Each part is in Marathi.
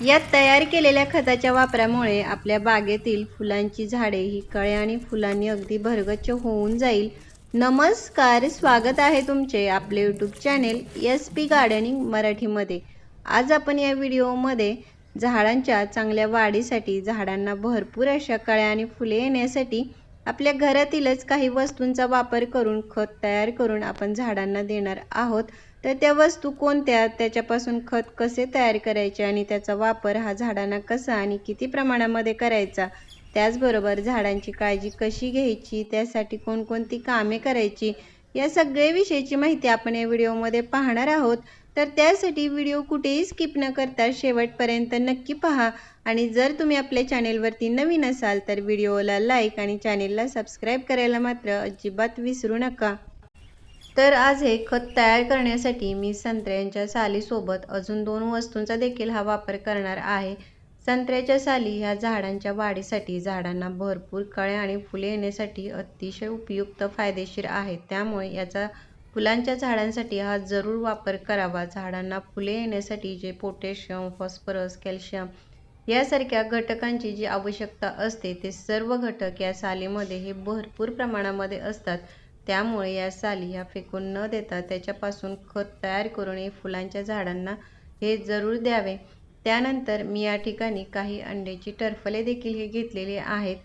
यात तयार केलेल्या खताच्या वापरामुळे आपल्या बागेतील फुलांची झाडे ही कळे आणि फुलांनी अगदी भरगच्च होऊन जाईल. नमस्कार स्वागत आहे तुमचे आपले YouTube channel S P gardening मराठीमध्ये. आज आपण या व्हिडिओमध्ये झाडांच्या चांगल्या वाढीसाठी झाडांना भरपूर अशा कळ्या आणि फुले येण्यासाठी आपल्या घरातीलच काही वस्तूंचा वापर करून खत तयार करून आपण झाडांना देणार आहोत. तर त्या वस्तू कोणत्या? त्याच्यापासून खत कसे तयार करायचे आणि त्याचा वापर हा झाडांना कसा आणि किती प्रमाणामध्ये करायचा? त्याचबरोबर झाडांची काळजी कशी घ्यायची? त्यासाठी कोणकोणती कामे करायची? या सगळ्या विषयीची माहिती आपण या व्हिडिओमध्ये पाहणार आहोत. तर त्यासाठी व्हिडिओ कुठेही स्किप न करता शेवटपर्यंत नक्की पहा. आणि जर तुम्ही आपल्या चॅनेलवरती नवीन असाल तर व्हिडिओला लाईक आणि चॅनेलला सबस्क्राईब करायला मात्र अजिबात विसरू नका. तर आज हे खत तयार करण्यासाठी मी संत्र्यांच्या सालीसोबत अजून दोन वस्तूंचा देखील हा वापर करणार आहे. संत्र्याच्या साली ह्या झाडांच्या वाढीसाठी झाडांना भरपूर कळ्या आणि फुले येण्यासाठी अतिशय उपयुक्त फायदेशीर आहेत. त्यामुळे याचा फुलांच्या झाडांसाठी हा जरूर वापर करावा. झाडांना फुले येण्यासाठी जे पोटॅशियम फॉस्फरस कॅल्शियम यासारख्या घटकांची जी आवश्यकता असते ते सर्व घटक या सालीमध्ये हे भरपूर प्रमाणामध्ये असतात. त्यामुळे या साली ह्या फेकून न देता त्याच्यापासून खत तयार करून हे फुलांच्या झाडांना हे जरूर द्यावे. त्यानंतर मी या ठिकाणी काही अंड्याची टरफले देखील हे घेतलेले आहेत.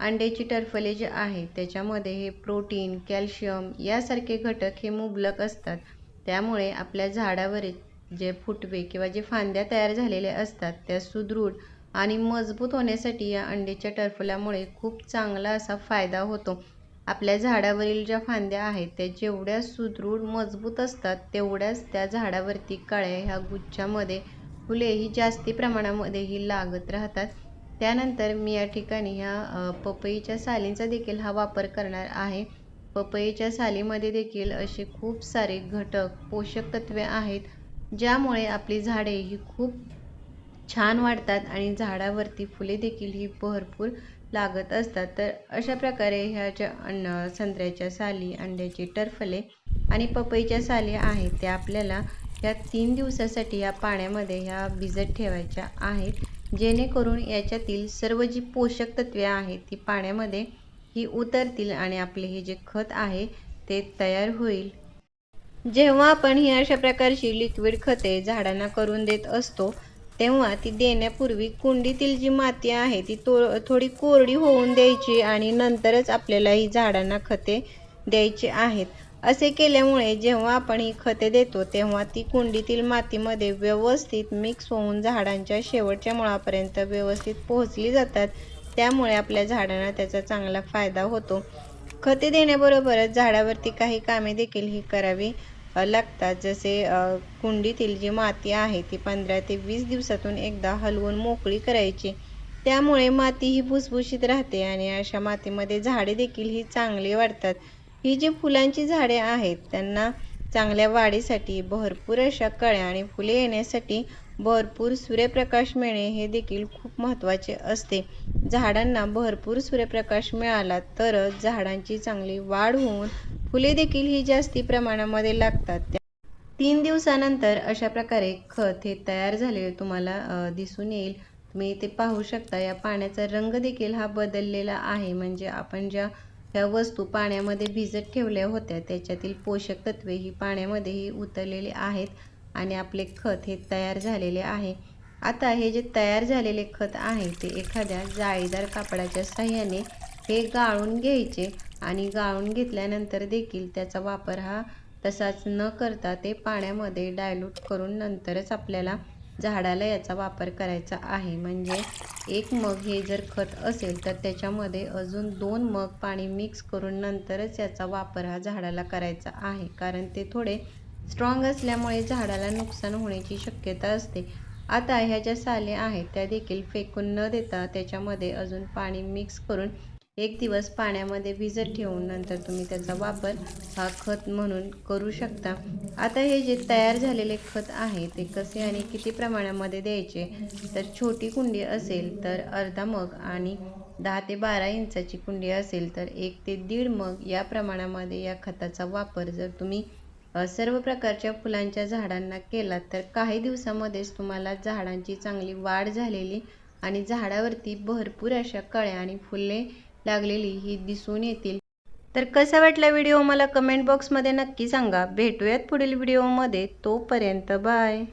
अंड्याची टरफले जे आहे त्याच्यामध्ये हे प्रोटीन कॅल्शियम यासारखे घटक हे मुबलक असतात. त्यामुळे आपल्या झाडावरील जे फुटवे किंवा जे फांद्या तयार झालेल्या असतात त्या सुदृढ आणि मजबूत होण्यासाठी या अंड्याच्या टरफल्यामुळे खूप चांगला असा फायदा होतो. आपल्या झाडावरील ज्या फांद्या आहेत त्या जेवढ्या सुदृढ मजबूत असतात तेवढ्याच त्या झाडावरती काळ्या ह्या गुच्छामध्ये फुले ही जास्ती प्रमाणामध्येही लागत राहतात. त्यानंतर मी या ठिकाणी ह्या पपईच्या सालींचा देखील हा वापर करणार आहे. पपईच्या सालीमध्ये देखील असे खूप सारे घटक पोषक तत्वे आहेत ज्यामुळे आपली झाडे ही खूप छान वाढतात आणि झाडावरती फुले देखील ही भरपूर लागत असतात. तर अशा प्रकारे ह्या ज्या अन्न संत्र्याच्या साली अंड्याची टरफले आणि पपईच्या साली आहेत त्या आपल्याला या तीन दिवसासाठी या पाण्यामध्ये ह्या भिजत ठेवायच्या आहेत. जेणेकरून याच्यातील सर्व जी पोषक तत्वे आहेत ती पाण्यामध्ये ही उतरतील आणि आपले हे जे खत आहे ते तयार होईल. जेव्हा आपण ही अशा प्रकारची लिक्विड खते झाडांना करून देत असतो तेव्हा ती देण्यापूर्वी कुंडीतील जी माती आहे ती तो थोडी कोरडी होऊन द्यायची आणि नंतरच आपल्याला ही झाडांना खते द्यायची आहेत. असे केल्यामुळे जेव्हा आपण ही खते देतो तेव्हा ती कुंडीतील मातीमध्ये व्यवस्थित मिक्स होऊन झाडांच्या शेवटच्या मुळापर्यंत व्यवस्थित पोहोचली जातात. त्यामुळे आपल्या झाडांना त्याचा चांगला फायदा होतो. खते देण्याबरोबरच झाडावरती काही कामे देखील ही करावी. लागतात. जसे कुंडीतील जी माती आहे ती पंधरा ते वीस दिवसातून एकदा हलवून मोकळी करायची. त्यामुळे माती ही भुसभुशीत राहते आणि अशा मातीमध्ये झाडे देखील ही चांगली वाढतात. ही जी फुलांची झाडे आहेत त्यांना चांगल्या वाढीसाठी भरपूर अशा कळ्या आणि फुले येण्यासाठी भरपूर सूर्यप्रकाश मिळणे हे देखील खूप महत्त्वाचे असते. झाडांना भरपूर सूर्यप्रकाश मिळाला तरच झाडांची चांगली वाढ होऊन फुले देखील ही जास्ती प्रमाणामध्ये लागतात. तीन दिवसानंतर अशा प्रकारे खत हे तयार झालेले तुम्हाला दिसून येईल. तुम्ही ते पाहू शकता या पाण्याचा रंग देखील हा बदललेला आहे. म्हणजे आपण ज्या ह्या वस्तू पाण्यामध्ये भिजत ठेवल्या होत्या त्याच्यातील पोषक तत्वे ही पाण्यामध्येही उतरलेली आहेत आणि आपले खत हे तयार झालेले आहे. आता हे जे तयार झालेले खत आहे ते एखाद्या जाळीदार कापडाच्या साह्याने हे गाळून घ्यायचे. आणि गाळून घेतल्यानंतर देखील त्याचा वापर हा तसाच न करता ते पाण्यामध्ये डायल्यूट करून नंतरच आपल्याला झाडाला याचा वापर करायचा आहे. म्हणजे एक मग हे जर खत असेल तर त्याच्यामध्ये अजून दोन मग पाणी मिक्स करून नंतरच याचा वापर हा झाडाला करायचा आहे. कारण ते थोडे स्ट्रॉंग असल्यामुळे झाडाला नुकसान होण्याची शक्यता असते. आता ह्या ज्या साले आहेत त्या देखील फेकून न देता त्याच्यामध्ये अजून पाणी मिक्स करून एक दिवस पाण्यामध्ये भिजत ठेवून नंतर तुम्ही त्याचा वापर हा खत म्हणून करू शकता. आता हे जे तयार झालेले खत आहे ते कसे आणि किती प्रमाणामध्ये द्यायचे? तर छोटी कुंडी असेल तर अर्धा मग आणि दहा ते बारा इंचाची कुंडी असेल तर एक ते दीड मग. या प्रमाणामध्ये या खताचा वापर जर तुम्ही सर्व प्रकारच्या फुलांच्या झाडांना केलात तर काही दिवसामध्येच तुम्हाला झाडांची चांगली वाढ झालेली आणि झाडावरती भरपूर अशा कळ्या आणि फुले लागलेली ही दिसून येतील. तर कसा वाटला व्हिडिओ? मला कमेंट बॉक्समध्ये नक्की सांगा. भेटूयात पुढील व्हिडिओमध्ये तोपर्यंत बाय.